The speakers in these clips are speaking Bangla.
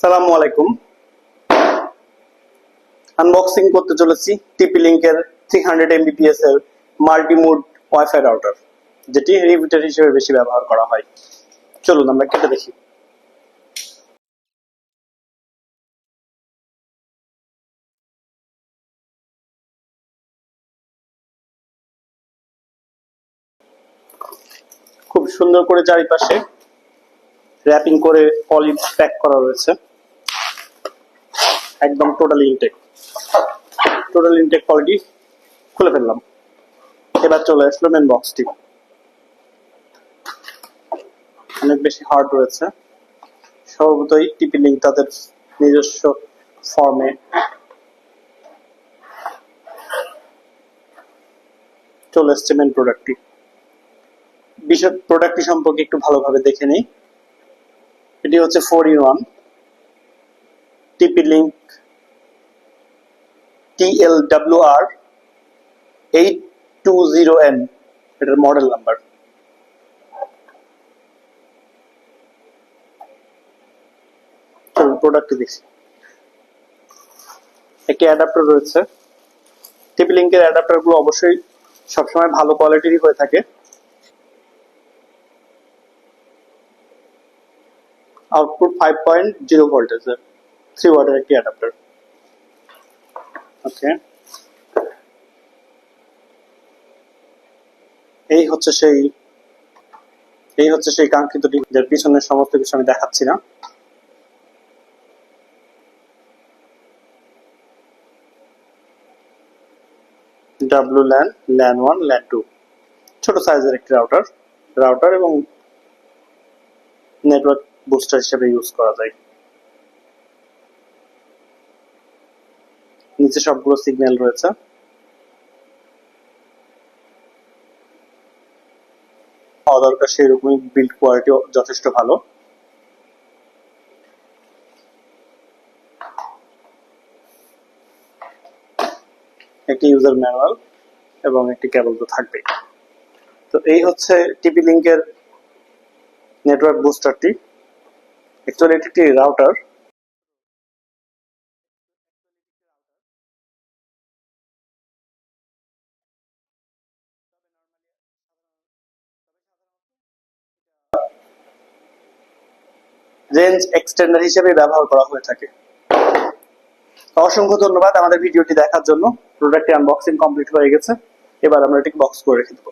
সালামু আলাইকুম। আনবক্সিং করতে চলেছি টিপি লিঙ্কের থ্রি হান্ড্রেড এমবিপিএস এর মাল্টিমোড ওয়াইফাই রাউটার যেটি রিপিটার হিসেবে বেশি ব্যবহার করা হয়। চলুন আমরা কেটে দেখি। খুব সুন্দর করে চারিপাশে র্যাপিং করে পলি প্যাক করা রয়েছে। একদম total intake total intake quality খুলে ফেললাম। এবার চলে আসলো মেন বক্সটি অনেক বেশি হার্ড রয়েছে। স্বভাবতই টিপি তাদের নিজস্ব ফর্মে চলে এসছে মেন প্রোডাক্টটি বিষয় প্রোডাক্টটি সম্পর্কে একটু ভালোভাবে দেখে নেই। এটি হচ্ছে four in one TP link TLWR eight two zero N এটার মডেল নাম্বার একটি অ্যাডাপ্টার রয়েছে। টিপি লিঙ্কের অ্যাডাপ্টারগুলো অবশ্যই সবসময় ভালো কোয়ালিটিরই হয়ে থাকে। আউটপুট ফাইভ পয়েন্ট জিরো ভোল্টেজের থ্রি ওয়াটের একটি অ্যাডাপ্টার ওকে এই হচ্ছে সেই, এই হচ্ছে সেই কাঙ্ক্ষিতটি যার পিছনের সমস্ত কিছু আমি দেখাচ্ছি না। W LAN LAN one LAN two ছোট সাইজের একটি রাউটার রাউটার এবং নেটওয়ার্ক বুস্টার হিসেবে ইউজ করা যায়। নিচে সবগুলো সিগন্যাল রয়েছে। পাওয়া দরকার সেই রকমই বিল্ড কোয়ালিটি যথেষ্ট ভালো। একটি ইউজার ম্যানুয়াল এবং একটি কেবল তো থাকবেই। তো এই হচ্ছে টিপি লিঙ্কের নেটওয়ার্ক বুস্টারটি অ্যাকচুয়ালি এটি একটি রাউটার রেঞ্জ এক্সটেন্ডার হিসেবে ব্যবহার করা হয়ে থাকে। অসংখ্য ধন্যবাদ আমাদের ভিডিওটি দেখার জন্য। প্রোডাক্টটি আনবক্সিং কমপ্লিট হয়ে গেছে। এবার আমরা এটিকে বক্স করে রেখে দেবো।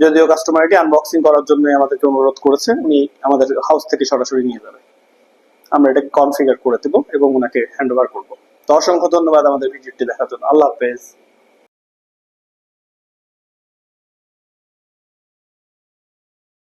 যদিও কাস্টমার এটি আনবক্সিং করার জন্য আমাদেরকে অনুরোধ করেছে, উনি আমাদের হাউস থেকে সরাসরি নিয়ে যাবে। আমরা এটাকে কনফিগার করে দেবো এবং ওনাকে হ্যান্ড ওভার করব। তো অসংখ্য ধন্যবাদ আমাদের ভিডিওটি দেখার জন্য। আল্লাহ হাফেজ।